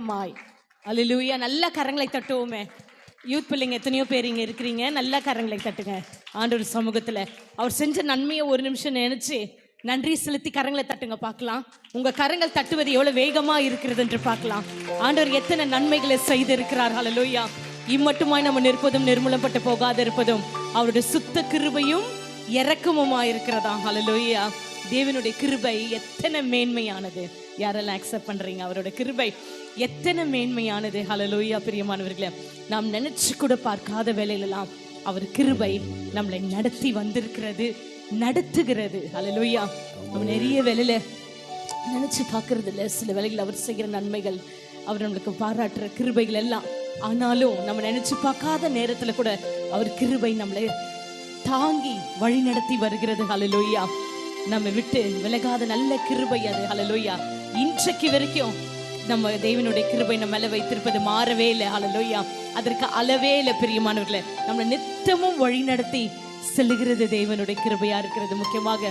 இரக்கமாய் அலிலூயா நல்ல கரங்களை தட்டுவோமே. யூத் பிள்ளைங்க எத்தனையோ பேர் இங்கே இருக்கிறீங்க. நல்ல கரங்களை தட்டுங்க. ஆண்டோர் சமூகத்தில். அவர் செஞ்ச நன்மையை ஒரு நிமிஷம் நினைச்சு நன்றி செலுத்தி கரங்களை தட்டுங்க பார்க்கலாம். உங்க கரங்கள் தட்டுவது எவ்வளவு வேகமா இருக்கிறது என்று பார்க்கலாம். ஆண்டவர் எத்தனை நன்மைகளை செய்து இருக்கிறார் ஹலலோயா இம்மட்டுமாய் நம்ம நிற்பதும் நிர்மூலப்பட்டு போகாதிருப்பதும் அவருடைய சுத்த கிருபையும் இரக்கமுமா இருக்கிறதா? ஹலலோயா தேவனுடைய கிருபை எத்தனை மேன்மையானது. யாரெல்லாம் அக்செப்ட் பண்றீங்க? அவரோட கிருபை எத்தனை மேன்மையானது? ஹலலோயா பிரியமானவர்களே. நாம் நினைச்சு கூட பார்க்காத வேலையிலலாம் அவர் கிருபை நம்மளை நடத்தி வந்திருக்கிறது நடத்துகிறது. ஹலலோயா நம்ம நிறைய வேலையில நினைச்சு பார்க்கறது இல்ல சில வேலைகள் அவர் செய்கிற நன்மைகள் அவர் நம்மளுக்கு பாராட்டுற கிருபைகள் எல்லாம். ஆனாலும் நம்ம நினைச்சு பார்க்காத நேரத்துல கூட அவர் கிருபை நம்மளை தாங்கி வழி நடத்தி வருகிறது. ஹலலோயா நம்ம விட்டு விலகாத நல்ல கிருபை அது. ஹலலோயா இன்றைக்கு வரைக்கும் நம்ம தேவனுடைய கிருபை நம்ம மேல வைத்திருப்பது மாறவே இல்லை. ஹalleluya அதற்கு அளவே இல்லை பிரியமானவர்களை. நம்மளை நித்தமும் வழி நடத்தி செல்லுகிறது தேவனுடைய கிருபையா இருக்கிறது. முக்கியமாக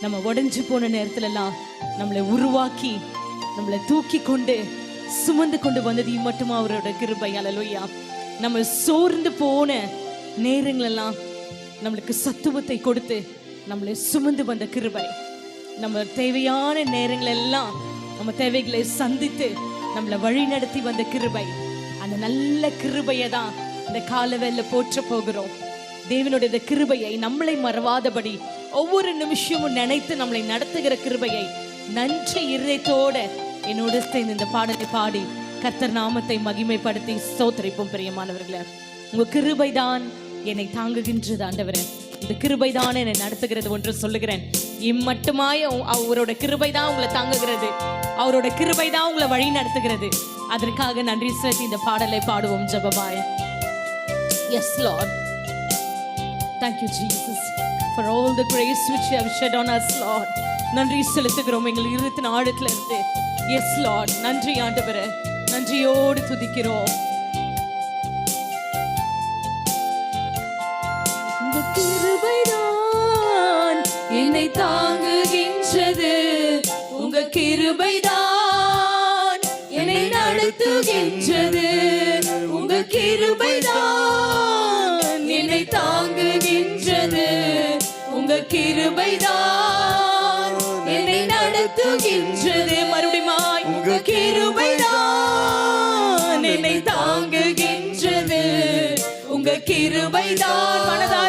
நம்ம உடஞ்சு போன நேரத்துல எல்லாம் நம்மளை உருவாக்கி நம்மளை தூக்கி கொண்டு சுமந்து கொண்டு வந்தது மட்டும் அவரோட கிருபை. ஹalleluya நம்ம சோர்ந்து போன நேரங்களெல்லாம் நம்மளுக்கு சத்துவத்தை கொடுத்து நம்மளை சுமந்து வந்த கிருபை. நம்ம தேவையான நேரங்களெல்லாம் எல்லாம் நம்ம தேவைகளை சந்தித்து நம்மளை வழி நடத்தி வந்த கிருபை. அந்த நல்ல கிருபையை தான் இந்த காலவேல போற்ற போகிறோம். தேவனுடைய இந்த கிருபையை நம்மளை மறவாதபடி ஒவ்வொரு நிமிஷமும் நினைத்து நம்மளை நடத்துகிற கிருபையை நன்றி இருதயத்தோட என்னோடு சேர்ந்து இந்த பாடலை பாடி கர்த்தர் நாமத்தை மகிமைப்படுத்தி ஸ்தோத்திரிப்போம் பிரியமானவர்களே. உங்க கிருபைதான் என்னை தாங்குகின்றது ஆண்டவரே. இந்த கிருபைதான் என்னை நடத்துகிறது ஒன்று சொல்லுகிறேன். இம்மட்டுமாய் அவரோட கிருபை தான் உங்களை தாங்குகிறது. அவரோட கிருபை தான் உங்களை வழி நடத்துகிறது. அதற்காக நன்றி செலுத்தி இந்த பாடலை பாடுவோம் ஜெபமாய். Yes Lord Jesus, for all the grace which you have shed on us, Lord. நன்றி செலுத்துகிறோம் எங்கள் இருபத்தின் ஆழத்துல இருந்து எஸ் லார்ட் நன்றி ஆண்டவரே. நன்றியோடு துதிக்கிறோம். உங்க கிருபைதான் என்னை தாங்குகின்றது. உங்க கிருபைதான் தாங்குகின்றது உங்க கிருபைதான். என்னை தாங்குகின்றது உங்க கிருபைதான். என்னை நடத்துகின்றது மறுபடியும் உங்க கிருபைதான். என்னை தாங்குகின்றது உங்க கிருபைதான். மனதார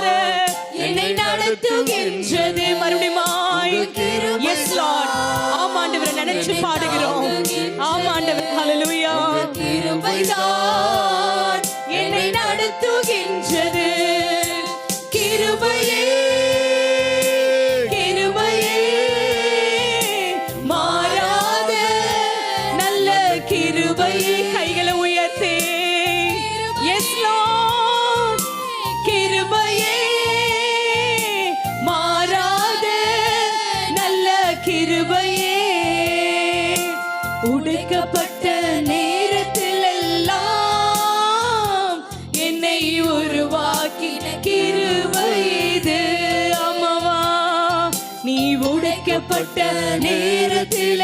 நினைச்சு பாடுகிறோம். ஆமாண்டவர். ஹalleluya. கிருபைதான் உடைக்கப்பட்ட நேரத்தில்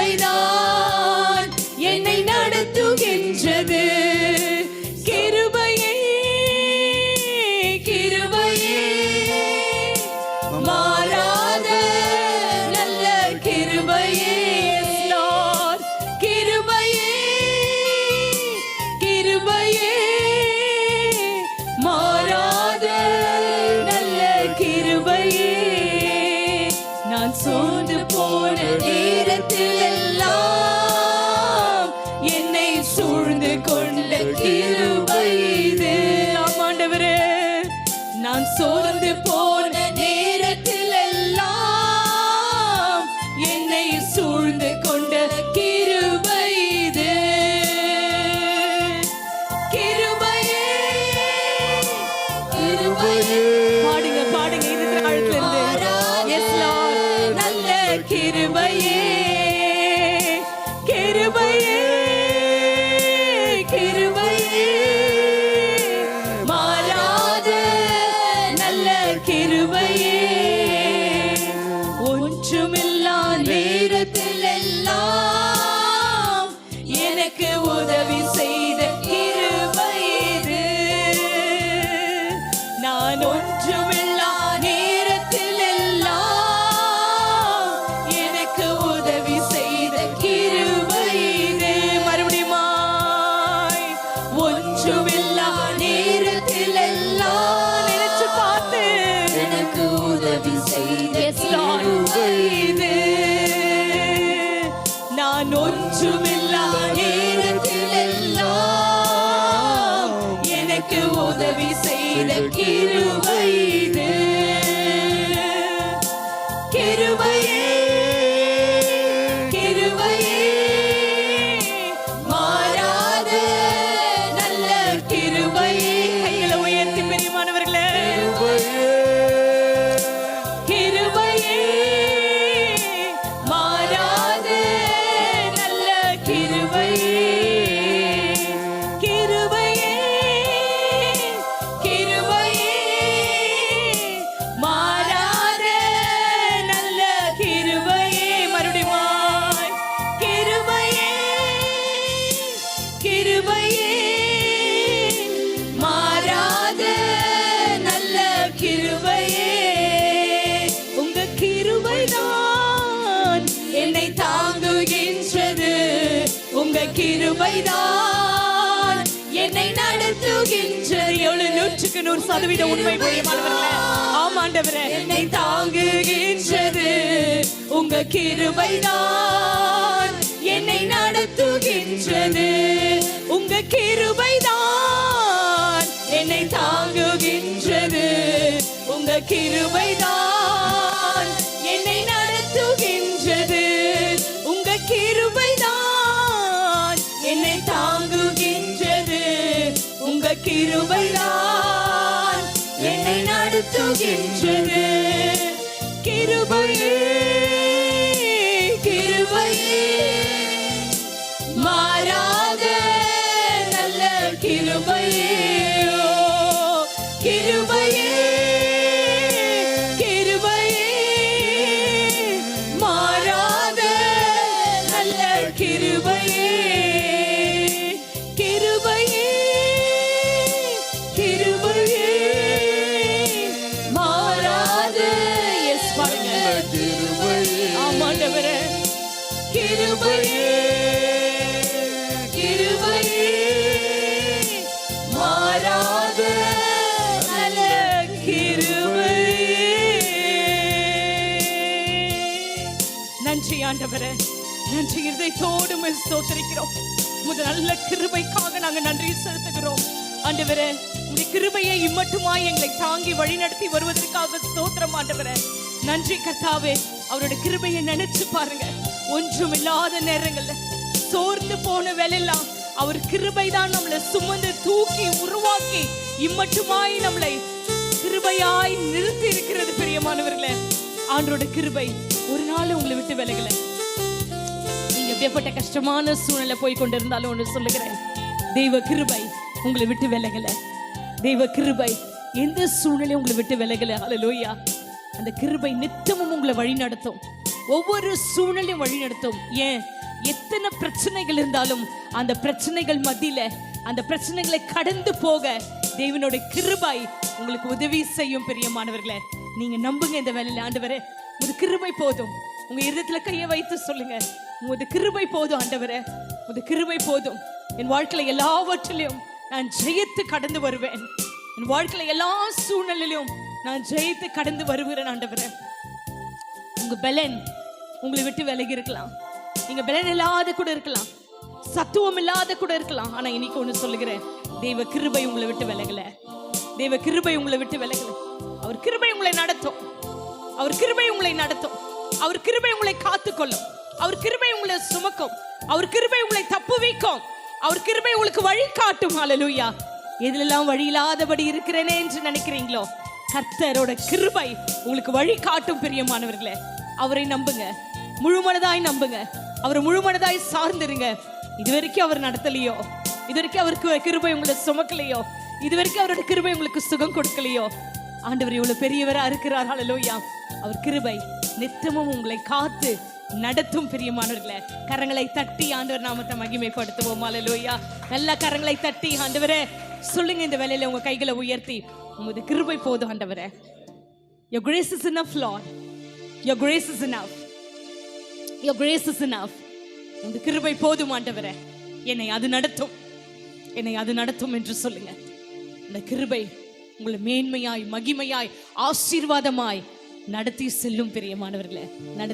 செய்த கிருபை நூற்றுக்கு நூறு சதவீத உண்மை புரியுமானவர்களே ஆமாண்டவரே என்னை தாங்குகின்றது. உங்க கிருபைதான் என்னை நடத்துகின்றது. உங்க கிருபைதான் என்னை தாங்குகின்றது. உங்க கிருபைதான் என்னை நடத்துகின்றது. உங்க கிருபைதான் என்னை தாங்குகின்றது. உங்க கிருபைதான் நடத்துகின்றது கிருபையே கிருபையே. மாறாத நல்ல கிருபையே. கிருபையே கிருபையே மாறாத நல்ல கிருபையே. நன்றி ஆண்டவரே நன்றி இருதயத்தோடு சோத்தரிக்கிறோம் ஸ்தோத்திரிக்கிறோம். உமது நல்ல கிருபைக்காக நாங்க நன்றி செலுத்துகிறோம். ஆண்டவரே உடைய கிருபையை இம்மட்டுமா எங்களை தாங்கி வழிநடத்தி வருவதற்காக ஸ்தோத்திரம் ஆண்டவரே. நன்றி கர்த்தாவே அவரோட கிருபையை நினைச்சு பாருங்க. ஒன்றும் இல்லாத நேரங்கள்ல சோர்ந்து போன வேலையெல்லாம் அவர் கிருபை தான் நம்மளை சுமந்து தூக்கி உருவாக்கி இம்மட்டுமாய் நம்மளை கிருபையாய் நிறுத்தி இருக்கிறது பிரியமானவர்களே. ஆண்டோட கிருபை ஒரு நாள் உங்களை விட்டு விலகல. நீங்க எப்படிப்பட்ட கஷ்டமான சூழ்நிலை போய் கொண்டிருந்தாலும் ஒன்று சொல்லுகிறேன். தெய்வ கிருபை உங்களை விட்டு விலகல. தெய்வ கிருபை எந்த சூழ்நிலையும் உங்களை விட்டு விலகல. அலலோயா அந்த கிருபை நித்தமும் உங்களை வழி நடத்தும் ஒவ்வொரு சூழ்நிலையும் வழிநடத்தும் ஏன்? எத்தனை பிரச்சனைகள் இருந்தாலும் அந்த பிரச்சனைகள் மத்தியில அந்த பிரச்சனைகளை கடந்து போக தேவனோட கிருபாய் உங்களுக்கு உதவி செய்யும் பிரியமானவர்களே. நீங்க நம்புங்க இந்த வேலையில ஆண்டவரே ஒரு கிருபை போதும். உங்க இருதயத்துல கையை வைத்து சொல்லுங்க. உங்க கிருபை போதும் ஆண்டவரே. உங்க கிருபை போதும். என் வாழ்க்கையில எல்லாவற்றிலையும் நான் ஜெயித்து கடந்து வருவேன். என் வாழ்க்கையில எல்லா சூழ்நிலையிலும் நான் ஜெயித்து கடந்து வருகிறேன் ஆண்டவரே. உங்க பலன் உங்களை விட்டு விலகி இருக்கலாம். நீங்க பலன் இல்லாத கூட இருக்கலாம். சத்துவம் இல்லாத கூட இருக்கலாம். ஆனா இன்னைக்கு ஒண்ணு சொல்லுகிறேன். தெய்வ கிருபை உங்களை விட்டு விலகல. தெய்வ கிருபை உங்களை விட்டு விலகல. அவர் கிருபை உங்களை நடத்தும். அவர் கிருபை உங்களை நடத்தும். அவர் கிருபை உங்களை காத்துக்கொள்ளும். அவர் கிருபை உங்களை சுமக்கும். அவர் கிருபை உங்களை தப்பு வைக்கும். அவர் கிருபை உங்களுக்கு வழி காட்டும். ஹalleluya எதிலெல்லாம் வழி இல்லாதபடி இருக்கிறேனே என்று நினைக்கிறீங்களோ? கர்த்தரோட கிருபை உங்களுக்கு வழி காட்டும் பிரியமானவர்களே. அவரை நம்புங்க. முழுமனதாய் நம்புங்க. அவரை முழுமனதாய் சார்ந்திருங்க. இதுவரைக்கும் அவர் நடத்தலையோ இதுவரைக்கும் அவருக்கு கிருபை உங்களை சுமக்கலையோ இதுவரைக்கும் அவரோட கிருபை உங்களுக்கு சுகம் கொடுக்கலையோ ஆண்டவர் இவ்வளவு பெரியவரா இருக்கிறார். அலலோயா அவர் கிருபை நித்தமும் உங்களை காத்து நடத்தும் பிரியமானவர்களே. கரங்களை தட்டி ஆண்டவர் நாமத்தை மகிமைப்படுத்துவோம். அலலோயா நல்ல கரங்களை தட்டி ஆண்டவரே சொல்லுங்க இந்த வேலையில உங்க கைகளை உயர்த்தி. உமது கிருபை போதும் ஆண்டவரே. Your grace is enough lord. Your grace is enough. Your grace is enough. இந்த கிருபை போதும் ஆண்டவரே. என்னை அது நடத்தும். என்னை அது நடத்தும் என்று சொல்லுங்க. இந்த கிருபை உங்களை மேன்மையாய் மகிமையாய் ஆசீர்வாதமாய் நடத்தி செல்லும் பிரியமானவர்களே. நட